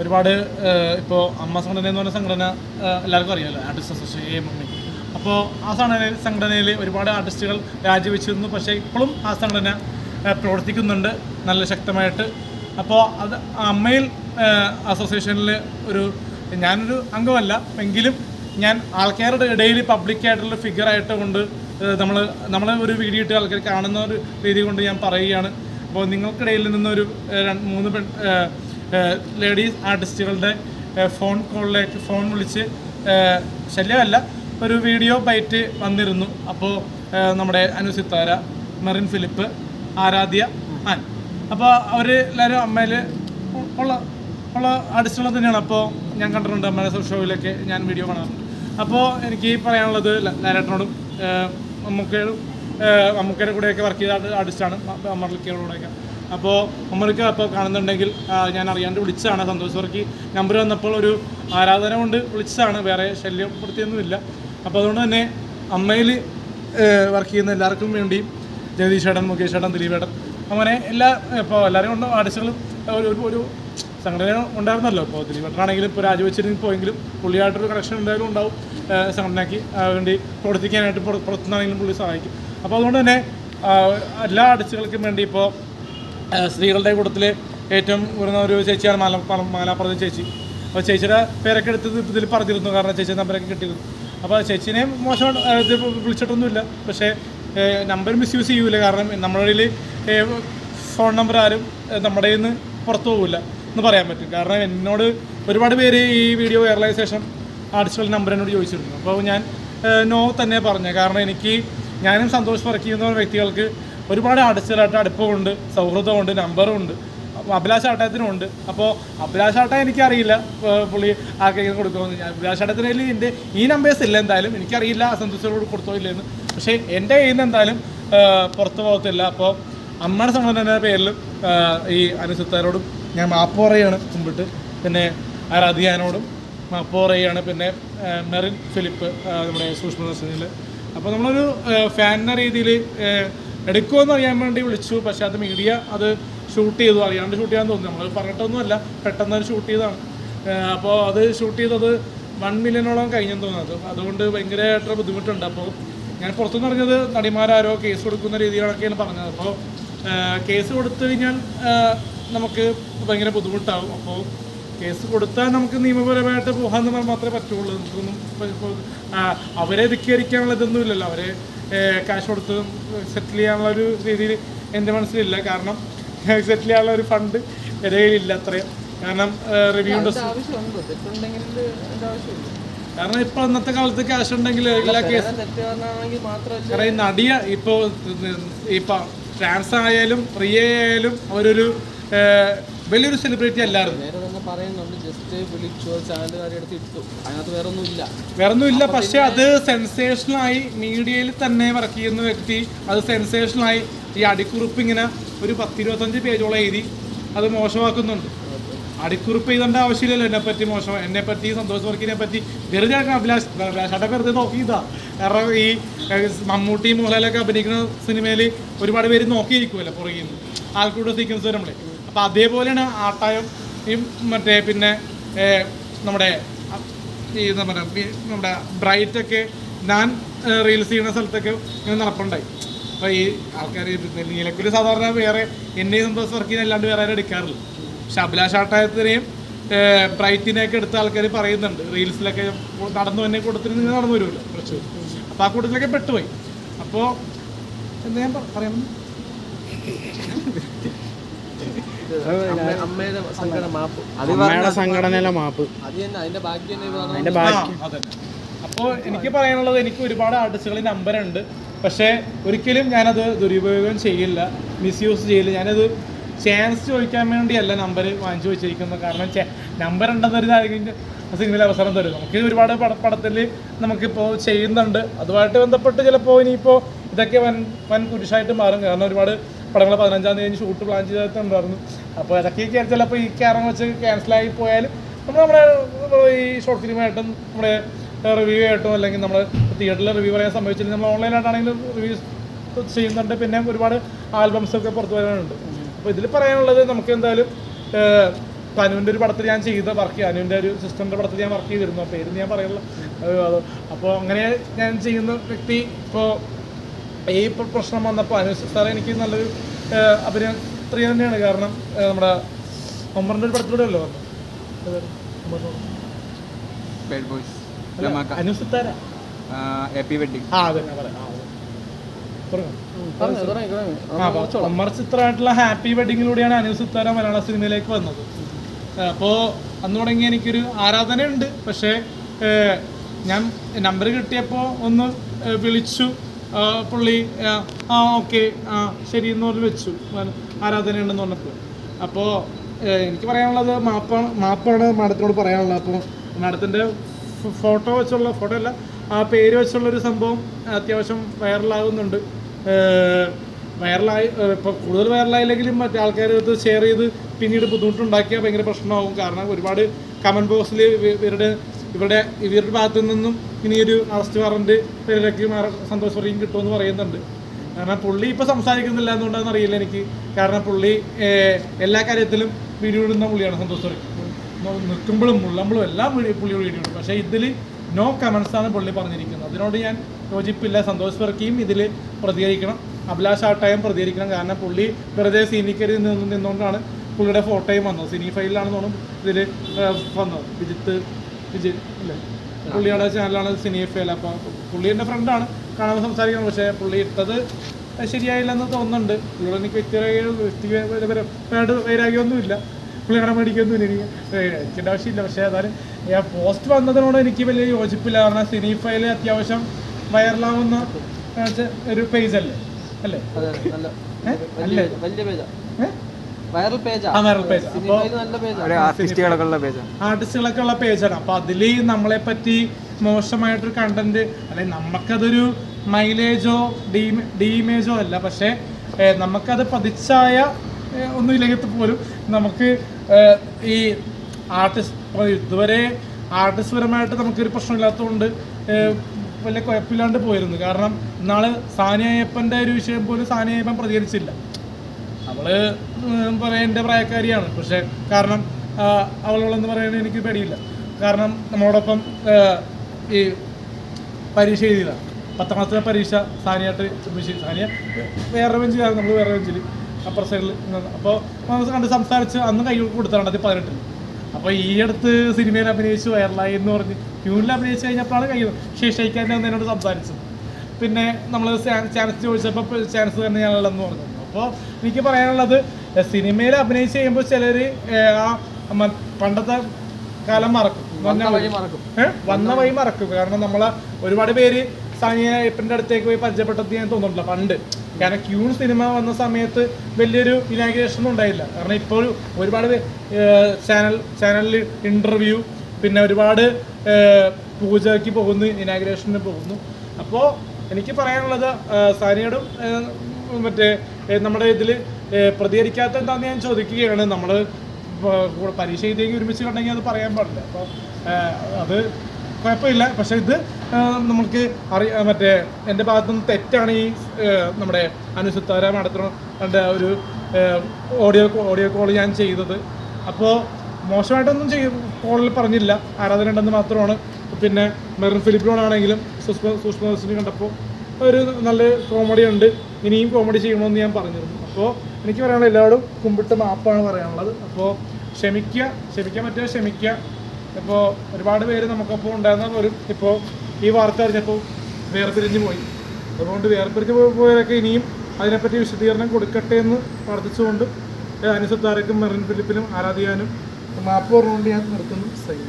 ഒരുപാട് ഇപ്പോൾ അമ്മ സംഘടന എന്ന് പറഞ്ഞ സംഘടന എല്ലാവർക്കും അറിയാമല്ലോ ആർട്ടിസ്റ്റ് അസോസിയേഷൻ എ എം അപ്പോൾ ആ സംഘടന സംഘടനയിൽ ഒരുപാട് ആർട്ടിസ്റ്റുകൾ രാജിവെച്ചിരുന്നു. പക്ഷേ ഇപ്പോഴും ആ സംഘടന പ്രവർത്തിക്കുന്നുണ്ട് നല്ല ശക്തമായിട്ട്. അപ്പോൾ അത് അമ്മയിൽ അസോസിയേഷനിൽ ഒരു ഞാനൊരു അംഗമല്ല. എങ്കിലും ഞാൻ ആൾക്കാരുടെ ഇടയിൽ പബ്ലിക്കായിട്ടുള്ള ഫിഗർ ആയിട്ട് കൊണ്ട് നമ്മൾ നമ്മൾ ഒരു വീഡിയോ ഇട്ട് ആൾക്കാർ കാണുന്ന ഒരു രീതി കൊണ്ട് ഞാൻ പറയുകയാണ്. അപ്പോൾ നിങ്ങൾക്കിടയിൽ നിന്നൊരു മൂന്ന് പെൺ ലേഡീസ് ആർട്ടിസ്റ്റുകളുടെ ഫോൺ കോളിലേക്ക് ഫോൺ വിളിച്ച് ശല്യമല്ല ഒരു വീഡിയോ ബൈറ്റ് വന്നിരുന്നു. അപ്പോൾ നമ്മുടെ അനു സിത്താര മെറിൻ ഫിലിപ്പ് ആരാധ്യ ആൻ. അപ്പോൾ അവർ എല്ലാവരും അമ്മയിൽ ഉള്ള ഉള്ള ആർട്ടിസ്റ്റുകൾ തന്നെയാണ്. അപ്പോൾ ഞാൻ കണ്ടിട്ടുണ്ട് അമ്മയുടെ ഷോയിലൊക്കെ ഞാൻ വീഡിയോ കാണാറുണ്ട്. അപ്പോൾ എനിക്ക് പറയാനുള്ളത് ലാരേട്ടനോടും ലാലേട്ടനോടും അമ്മക്കേടെ കൂടെയൊക്കെ വർക്ക് ചെയ്ത ആർട്ടിസ്റ്റാണ് അമർലിക്കയുടെ കൂടെയൊക്കെ. അപ്പോൾ ഉമ്മർക്ക് അപ്പോൾ കാണുന്നുണ്ടെങ്കിൽ ഞാൻ അറിയാണ്ട് വിളിച്ചതാണ്. സന്തോഷ് വർക്കി നമ്പർ വന്നപ്പോൾ ഒരു ആരാധന കൊണ്ട് വിളിച്ചതാണ്. വേറെ ശല്യപ്പെടുത്തിയൊന്നുമില്ല. അപ്പോൾ അതുകൊണ്ട് തന്നെ അമ്മയിൽ വർക്ക് ചെയ്യുന്ന എല്ലാവർക്കും വേണ്ടി ജഗദീഷ് ഏടൻ മുകേഷ് ഏടൻ ദിലീപ് ഏടൻ അങ്ങനെ എല്ലാ ഇപ്പോൾ എല്ലാവരും കൊണ്ട് ആർട്ടിസ്റ്റുകളും ഒരു ഒരു- സംഘടന ഉണ്ടായിരുന്നല്ലോ. ഇപ്പോൾ ദിലീപേട്ടനാണെങ്കിലും ഇപ്പോൾ രാജിവെച്ചിരുന്നു പോയെങ്കിലും പുള്ളിയായിട്ടൊരു കണക്ഷൻ എന്തായാലും ഉണ്ടാവും. സംഘടനയ്ക്ക് വേണ്ടി പ്രവർത്തിക്കാനായിട്ട് പുറത്തുനിന്നാണെങ്കിലും പുള്ളി സഹായിക്കും. അപ്പോൾ അതുകൊണ്ട് തന്നെ എല്ലാ ആർട്ടിസ്റ്റുകൾക്കും വേണ്ടി ഇപ്പോൾ സ്ത്രീകളുടെ കൂട്ടത്തിൽ ഏറ്റവും ഉയർന്ന ഒരു ചേച്ചിയാണ് മാല മാലാപ്രദ ചേച്ചി. അപ്പോൾ ചേച്ചിയുടെ പേരൊക്കെ എടുത്ത് ഇത് ഇതിൽ പറഞ്ഞിരുന്നു കാരണം ചേച്ചി നമ്പരൊക്കെ കിട്ടിയിരുന്നു. അപ്പോൾ ചേച്ചിനെ മോശം ഇത് വിളിച്ചിട്ടൊന്നുമില്ല. പക്ഷേ നമ്പർ മിസ്യൂസ് ചെയ്യൂല. കാരണം നമ്മളിൽ ഫോൺ നമ്പർ ആരും നമ്മുടെ നിന്ന് പുറത്തു പോകില്ല എന്ന് പറയാൻ പറ്റും. കാരണം എന്നോട് ഒരുപാട് പേര് ഈ വീഡിയോ വൈറലായ ശേഷം ആർട്ടിസ്റ്റുകളുടെ നമ്പർ എന്നോട് ചോദിച്ചിരുന്നു. അപ്പോൾ ഞാൻ നോ തന്നെ പറഞ്ഞു. കാരണം എനിക്ക് ഞാനും സന്തോഷ് വർക്ക് വ്യക്തികൾക്ക് ഒരുപാട് ആർട്ടിസ്റ്റുകളായിട്ട് അടുപ്പമുണ്ട് സൗഹൃദമുണ്ട് നമ്പറുണ്ട് അപ്പോൾ അഭിലാഷ് ഉണ്ട് അപ്പോൾ അഭിലാഷ് എനിക്കറിയില്ല പുള്ളി ആർക്കെങ്കിലും കൊടുക്കുമെന്ന് ഞാൻ അഭിലാഷ് ആട്ടത്തിന് കയ്യിൽ എന്റെ ഈ നമ്പേഴ്സ് ഇല്ല എന്തായാലും. എനിക്കറിയില്ല സന്തോഷത്തോട് കൊടുത്തോ ഇല്ലെന്ന് പക്ഷേ എന്റെ കയ്യിൽ നിന്ന് എന്തായാലും പുറത്തു പോകത്തില്ല. അപ്പോൾ അമ്മയുടെ സംഘടനയുടെ പേരിലും ഈ അനുസൃത്താരോടും ഞാൻ മാപ്പ് പറയുകയാണ് മുമ്പിട്ട്. പിന്നെ ആരാധിയാനോടും മാപ്പ് പറയുകയാണ് പിന്നെ മെറിൻ ഫിലിപ്പ് നമ്മുടെ സൂക്ഷ്മ ദർശനിൽ അപ്പോൾ നമ്മളൊരു ഫാൻ എന്ന രീതിയിൽ എടുക്കുമെന്ന് അറിയാൻ വേണ്ടി വിളിച്ചു. പക്ഷെ അത് മീഡിയ അത് ഷൂട്ട് ചെയ്തു. അറിയാണ്ട് ഷൂട്ട് ചെയ്യാൻ തോന്നുന്നു നമ്മൾ പറഞ്ഞിട്ടൊന്നുമല്ല. പെട്ടെന്ന് അത് ഷൂട്ട് ചെയ്തതാണ്. അപ്പോൾ അത് ഷൂട്ട് ചെയ്തത് വൺ മില്യനോളം കഴിഞ്ഞെന്ന് തോന്നുന്നത് അതുകൊണ്ട് ഭയങ്കരമായിട്ടുള്ള ബുദ്ധിമുട്ടുണ്ട്. അപ്പോൾ ഞാൻ പുറത്തുനിന്ന് പറഞ്ഞത് നടിമാരാരോ കേസ് കൊടുക്കുന്ന രീതിയിലൊക്കെയാണ് പറഞ്ഞത്. അപ്പോൾ കേസ് കൊടുത്തു കഴിഞ്ഞാൽ നമുക്ക് ഭയങ്കര ബുദ്ധിമുട്ടാവും. അപ്പോൾ കേസ് കൊടുത്താൽ നമുക്ക് നിയമപരമായിട്ട് പോകാമെന്ന് മാത്രമേ പറ്റുള്ളൂ. നമുക്കൊന്നും അവരെ ധിക്കരിക്കാനുള്ള ഇതൊന്നും അവരെ കാശ് കൊടുത്ത് സെറ്റിൽ ചെയ്യാനുള്ള ഒരു രീതിയിൽ എന്റെ മനസ്സിലില്ല. കാരണം സെറ്റിൽ ചെയ്യാനുള്ള ഒരു ഫണ്ട് എന്റെ കയ്യിലില്ല അത്രയും. കാരണം റിവ്യൂ കാരണം ഇപ്പൊ അന്നത്തെ കാലത്ത് ക്യാഷ് ഉണ്ടെങ്കിൽ എല്ലാ കേസ് കാരണം ഈ നടിയ ഇപ്പൊ ഇപ്പൊ ട്രാൻസ് ആയാലും പ്രിയ ആയാലും അവരൊരു വലിയൊരു സെലിബ്രിറ്റി അല്ലായിരുന്നു നേരെ തന്നെ പറയുന്നുണ്ട് ജസ്റ്റ് വിളിച്ചു ചാനലുകാരെ എടുത്ത് ഇട്ടു. അതിനകത്ത് വേറെ ഒന്നും ഇല്ല വേറൊന്നും ഇല്ല പക്ഷെ അത് സെൻസേഷനായി മീഡിയയിൽ തന്നെ വർക്ക് ചെയ്യുന്ന വ്യക്തി അത് സെൻസേഷനായി ഈ അടിക്കുറിപ്പ് ഇങ്ങനെ ഒരു പത്തിരുപത്തഞ്ച് പേജോളം എഴുതി അത് മോശമാക്കുന്നുണ്ട്. അടിക്കുറിപ്പ് ചെയ്തേണ്ട ആവശ്യമില്ലല്ലോ എന്നെ പറ്റി മോശം എന്നെ പറ്റി സന്തോഷ് വർക്കിനെ പറ്റി വെറുതെ അഭിലാഷ് വെറുതെ നോക്കിയതാ കാരണം ഈ മമ്മൂട്ടി മോഹൻലാലൊക്കെ അഭിനയിക്കുന്ന സിനിമയിൽ ഒരുപാട് പേര് നോക്കിയിരിക്കുമല്ലോ പുറകിൽ നിന്ന് ആൾക്കൂടെ സീക്വൻസ് നമ്മളെ അപ്പോൾ അതേപോലെയാണ് ആട്ടായം ഈ മറ്റേ പിന്നെ നമ്മുടെ ഈ പറയുക നമ്മുടെ ബ്രൈറ്റൊക്കെ ഞാൻ റീൽസ് ചെയ്യുന്ന സ്ഥലത്തൊക്കെ ഇങ്ങനെ നടപ്പുണ്ടായി. അപ്പോൾ ഈ ആൾക്കാർ നീലക്കുരി സാധാരണ വേറെ എന്നെ സന്തോഷം വർക്ക് ചെയ്യുന്ന അല്ലാണ്ട് വേറെ ആരും എടുക്കാറില്ല. പക്ഷെ അഭിലാഷാട്ടായത്തിനെയും ബ്രൈറ്റിനെയൊക്കെ എടുത്ത ആൾക്കാർ പറയുന്നുണ്ട്. റീൽസിലൊക്കെ നടന്നു തന്നെ കൂട്ടത്തിൽ നിങ്ങൾ നടന്നു വരുമല്ലോ. കുറച്ച്. അപ്പോൾ ആ കൂട്ടത്തിലൊക്കെ പെട്ടുപോയി. അപ്പോൾ എന്താ ഞാൻ പറ- പറയാൻ വന്നത്? അമ്മ- അമ്മയുടെ സംഘടന മാപ്പ്. അമ്മയുടെ സംഘടനയിലെ മാപ്പ്. അത് തന്നെ അതിന്റെ ബാക്കി തന്നെ ബാക്കി. അപ്പോൾ എനിക്ക് പറയാനുള്ളത് എനിക്ക് ഒരുപാട് ആർട്ടിസ്റ്റുകളിൽ നമ്പർ ഉണ്ട് പക്ഷേ ഒരിക്കലും ഞാനത് ദുരുപയോഗം ചെയ്യില്ല മിസ്യൂസ് ചെയ്യില്ല. ഞാനത് ചാൻസ് ചോദിക്കാൻ വേണ്ടിയല്ല നമ്പർ വാങ്ങിച്ചു വെച്ചിരിക്കുന്നത്. കാരണം നമ്പർ ഉണ്ടെന്നൊരു സിനിമയിൽ അവസരം തരും. നമുക്ക് ഒരുപാട് പട പടത്തിൽ നമുക്കിപ്പോൾ ചെയ്യുന്നുണ്ട്. അതുമായിട്ട് ബന്ധപ്പെട്ട് ചിലപ്പോൾ ഇനിയിപ്പോൾ ഇതൊക്കെ വൻ വൻ കുരിശായിട്ട് മാറും. കാരണം ഒരുപാട് പടങ്ങൾ പതിനഞ്ചാം തീയതി ഷൂട്ട് പ്ലാൻ ചെയ്തിട്ടുണ്ടായിരുന്നു അപ്പോൾ ഇതൊക്കെ ചിലപ്പോൾ ഈ കാരണം വെച്ച് ക്യാൻസലായി പോയാൽ നമ്മൾ നമ്മുടെ ഈ ഷോർട്ട് ഫിലിമായിട്ടും നമ്മുടെ റിവ്യൂ ആയിട്ടും അല്ലെങ്കിൽ നമ്മൾ തിയേറ്ററിൽ റിവ്യൂ പറയാൻ സംഭവിച്ചില്ല നമ്മൾ ഓൺലൈനായിട്ടാണെങ്കിലും റിവ്യൂസ് ചെയ്യുന്നുണ്ട്. പിന്നെ ഒരുപാട് ആൽബംസ് ഒക്കെ പുറത്തു വരാനുണ്ട്. അപ്പോൾ ഇതിൽ പറയാനുള്ളത് നമുക്ക് എന്തായാലും തനുവിന്റെ ഒരു പടത്തിൽ ഞാൻ ചെയ്ത വർക്ക് അനുവിന്റെ ഒരു സിസ്റ്ററിന്റെ പടത്തിൽ ഞാൻ വർക്ക് ചെയ്തിരുന്നു. ആ പേര് ഞാൻ പറയുള്ളൂ അപ്പോൾ അങ്ങനെ ഞാൻ ചെയ്യുന്ന വ്യക്തി ഇപ്പോൾ ഈ പ്ര- പ്രശ്നം വന്നപ്പോൾ അനുസ് സാറേ എനിക്ക് നല്ലൊരു അഭിനേത്രി തന്നെയാണ്. കാരണം നമ്മുടെ ഒമ്പറിന്റെ ഒരു പടത്തിലൂടെ അല്ലോ വന്നത്? ഏതായിരുന്നു? ഒമറിന്റെ പടം. ബാഡ് ബോയ്സ് അല്ല, അനു സിത്താര. ഹാപ്പി വെഡിങ് ആ അതെ ഞാൻ പറയാം ആ, അതെ. പറഞ്ഞോ. പറഞ്ഞു തുടങ്ങി തുടങ്ങി. ആ, അപ്പൊ ഒമ്മർ ചിത്രമായിട്ടുള്ള ഹാപ്പി വെഡിങ്ങിലൂടെയാണ് അനു സിത്താര മലയാള സിനിമയിലേക്ക് വന്നത്. അപ്പോൾ അന്ന് തുടങ്ങി എനിക്കൊരു ആരാധനയുണ്ട്. പക്ഷേ ഏഹ്, ഞാൻ നമ്പർ കിട്ടിയപ്പോൾ ഒന്ന് വിളിച്ചു. പുള്ളി ആ, ഓക്കെ ആ ശരി എന്ന് പറഞ്ഞ് വെച്ചു. ആരാധനയുണ്ടെന്ന് പറഞ്ഞപ്പോൾ. അപ്പോൾ എനിക്ക് പറയാനുള്ളത് മാപ്പാണ് മാപ്പാണ് മാഡത്തിനോട് പറയാനുള്ളത്. അപ്പോൾ മാഡത്തിന്റെ ഫോട്ടോ വെച്ചുള്ള ഫോട്ടോ അല്ല ആ പേര് വെച്ചുള്ള ഒരു സംഭവം അത്യാവശ്യം വൈറലാകുന്നുണ്ട്. വൈറലായി ഇപ്പോൾ കൂടുതൽ വൈറലായില്ലെങ്കിലും മറ്റേ ആൾക്കാർ ഇത് ഷെയർ ചെയ്ത് പിന്നീട് ബുദ്ധിമുട്ടുണ്ടാക്കിയാൽ ഭയങ്കര പ്രശ്നമാകും. കാരണം ഒരുപാട് കമന്റ് ബോക്സിൽ ഇവരുടെ ഇവരുടെ ഇവരുടെ ഭാഗത്തു നിന്നും ഇനിയൊരു അറസ്റ്റ് വാറണ്ട് പേരിലേക്ക് സന്തോഷ് പറയും കിട്ടുമെന്ന് പറയുന്നുണ്ട്. കാരണം പുള്ളി ഇപ്പോൾ സംസാരിക്കുന്നില്ല എന്തുകൊണ്ടാണെന്ന് അറിയില്ല എനിക്ക്. കാരണം പുള്ളി എല്ലാ കാര്യത്തിലും വീഡിയോ പുള്ളിയാണ് സന്തോഷ് നിൽക്കുമ്പോഴും മുള്ളുമ്പോഴും എല്ലാം പുള്ളി വീഡിയോ ഇടും. പക്ഷേ ഇതിൽ നോ കമൻസ് ആണ് പുള്ളി പറഞ്ഞിരിക്കുന്നത്. അതിനോട് ഞാൻ യോജിപ്പില്ല. സന്തോഷ് വർക്കിയും ഇതിൽ പ്രതികരിക്കണം. അഭിലാഷ് ആട്ടായും പ്രതികരിക്കണം. കാരണം പുള്ളി വെറുതെ സിനിക്കരി നിന്ന് നിന്നുകൊണ്ടാണ് പുള്ളിയുടെ ഫോട്ടോയും വന്നത്. സിനി ഫൈലിലാണെന്ന് തോന്നുന്നു ഇതിൽ വന്നത്. വിജിത്ത് വിജയ് അല്ലേ പുള്ളിയുടെ ചാനലാണ് സിനി ഫൈൽ അപ്പോൾ പുള്ളി എന്റെ ഫ്രണ്ടാണ് കാണാൻ സംസാരിക്കണം. പക്ഷേ പുള്ളി ഇട്ടത് ശരിയായില്ലെന്ന് തോന്നുന്നുണ്ട്. പുള്ളിയുടെ എനിക്ക് വ്യക്തിപരമായ വ്യക്തിപരമായിട്ട് വൈരാഗ്യമൊന്നുമില്ല പുള്ളി കടം മേടിക്കൊന്നുമില്ല എനിക്ക് ഏഹ് ആവശ്യമില്ല. പക്ഷേ അതായത് ഞാൻ പോസ്റ്റ് വന്നതിനോട് എനിക്ക് വലിയ യോജിപ്പില്ല. കാരണം സിനി ഫയൽ അത്യാവശ്യം വൈറലാവുന്ന ഒരു പേജ് അല്ലേ? അല്ലേ? ഏ? വലിയ വലിയ പേജാ ഏഹ്? വൈറൽ ആർട്ടിസ്റ്റുകളൊക്കെ ഉള്ള പേജാണ് അപ്പൊ അതിൽ പേജാണ് അപ്പോൾ അതിൽ നമ്മളെ പറ്റി മോശമായിട്ടൊരു കണ്ടന്റ് അല്ലെങ്കിൽ നമുക്കതൊരു മൈലേജോ ഡീമേജോ അല്ല. പക്ഷെ നമുക്കത് പതിച്ചായ ഒന്നും ഒന്നുമില്ലെങ്കിൽ പോലും നമുക്ക് ഈ ആർട്ടിസ്റ്റ് ഇതുവരെ ആർട്ടിസ്റ്റ് പരമായിട്ട് നമുക്കൊരു പ്രശ്നമില്ലാത്തതുകൊണ്ട് വലിയ കുഴപ്പമില്ലാണ്ട് പോയിരുന്നു. കാരണം ഇന്നാൾ സാനിയപ്പന്റെ ഒരു വിഷയം പോലും സാനിയപ്പൻ പ്രതികരിച്ചില്ല. അവൾ പറയാൻ എന്റെ പ്രായക്കാരിയാണ്. പക്ഷെ കാരണം അവളോളെന്ന് പറയുന്നത് എനിക്ക് പേടിയില്ല. കാരണം നമ്മളോടൊപ്പം ഈ പരീക്ഷ എഴുതിയതാണ് പത്താം ക്ലാസ്സിലെ പരീക്ഷ സാനിയായിട്ട് സാനിയ വേറെ ബെഞ്ചിലാണ് നമ്മൾ വേറെ ബെഞ്ചിൽ അപ്പുറ സൈഡിൽ അപ്പോൾ കണ്ട് സംസാരിച്ച് അന്ന് കൈ കൊടുത്താണ് രണ്ടായിരത്തി പതിനെട്ടിൽ അപ്പോൾ ഈ അടുത്ത് സിനിമയിൽ അഭിനയിച്ച് വൈറലായി എന്ന് പറഞ്ഞ് ട്യൂണിൽ അഭിനയിച്ച് കഴിഞ്ഞപ്പോഴാണ് കൈ ശേഷിക്കാൻ എന്നോട് സംസാരിച്ചത്. പിന്നെ നമ്മൾ ചാൻസ് ചോദിച്ചപ്പോൾ ചാൻസ് തന്നെ ഞാനുള്ളതെന്ന് പറഞ്ഞു. അപ്പോൾ എനിക്ക് പറയാനുള്ളത് സിനിമയിൽ അഭിനയിച്ച് കഴിയുമ്പോൾ ചിലർ ആ പണ്ടത്തെ കാലം മറക്കും. വന്ന വഴി മറക്കും. കാരണം നമ്മളെ ഒരുപാട് പേര് സാനിയ അയ്യപ്പന്റെ അടുത്തേക്ക് പോയി പരിചയപ്പെട്ടത് ഞാൻ തോന്നുന്നില്ല പണ്ട്. കാരണം ക്യൂൺ സിനിമ വന്ന സമയത്ത് വലിയൊരു ഇനാഗ്രേഷൻ ഒന്നും ഉണ്ടായില്ല. കാരണം ഇപ്പോൾ ഒരുപാട് ചാനൽ ചാനലിൽ ഇന്റർവ്യൂ പിന്നെ ഒരുപാട് പൂജയ്ക്ക് പോകുന്നു ഇനാഗ്രേഷന് പോകുന്നു. അപ്പോൾ എനിക്ക് പറയാനുള്ളത് സാനിയോടും മറ്റേ നമ്മുടെ ഇതിൽ പ്രതികരിക്കാത്ത എന്താണെന്ന് ഞാൻ ചോദിക്കുകയാണ്. നമ്മൾ പരീക്ഷ എഴുതിയെങ്കിൽ ഒരുമിച്ച് കണ്ടെങ്കിൽ അത് പറയാൻ പാടില്ല. അപ്പോൾ അത് കുഴപ്പമില്ല. പക്ഷേ ഇത് നമുക്ക് അറിയ മറ്റേ എന്റെ ഭാഗത്തു നിന്ന് തെറ്റാണ് ഈ നമ്മുടെ അനുസുത്താര നടത്തുന്ന ഒരു ഓഡിയോ ഓഡിയോ കോൾ ഞാൻ ചെയ്തത്. അപ്പോൾ മോശമായിട്ടൊന്നും ചെയ്യ കോളിൽ പറഞ്ഞില്ല. ആരാധന ഉണ്ടെന്ന് മാത്രമാണ്. പിന്നെ മെറിൻ ഫിലിപ്പിനോടാണെങ്കിലും സുഷ്മ സുഷ്മ കണ്ടപ്പോൾ ഒരു നല്ല കോമഡി ഉണ്ട്. ഇനിയും കോമഡി ചെയ്യണമെന്ന് ഞാൻ പറഞ്ഞിരുന്നു. അപ്പോൾ എനിക്ക് പറയാനുള്ള എല്ലാവരും കുമ്പിട്ട് മാപ്പാണ് പറയാനുള്ളത്. അപ്പോൾ ക്ഷമിക്കുക ക്ഷമിക്കാൻ പറ്റുക ക്ഷമിക്കുക. ഇപ്പോൾ ഒരുപാട് പേര് നമുക്കപ്പോൾ ഉണ്ടായിരുന്ന പോലും ഇപ്പോൾ ഈ വാർത്ത അറിഞ്ഞപ്പോൾ വേർപിരിഞ്ഞ് പോയി. അതുകൊണ്ട് വേർപിരിഞ്ഞ് പോയ- പോയവരൊക്കെ ഇനിയും അതിനെപ്പറ്റി വിശദീകരണം കൊടുക്കട്ടെ എന്ന് പ്രാർത്ഥിച്ചുകൊണ്ട് അനുസത്താരക്കും മെറിൻ ഫിലിപ്പിനും ആരാധിക്കാനും മാപ്പ് പറഞ്ഞുകൊണ്ട് ഞാൻ നിർത്തുന്നു. സൈൻ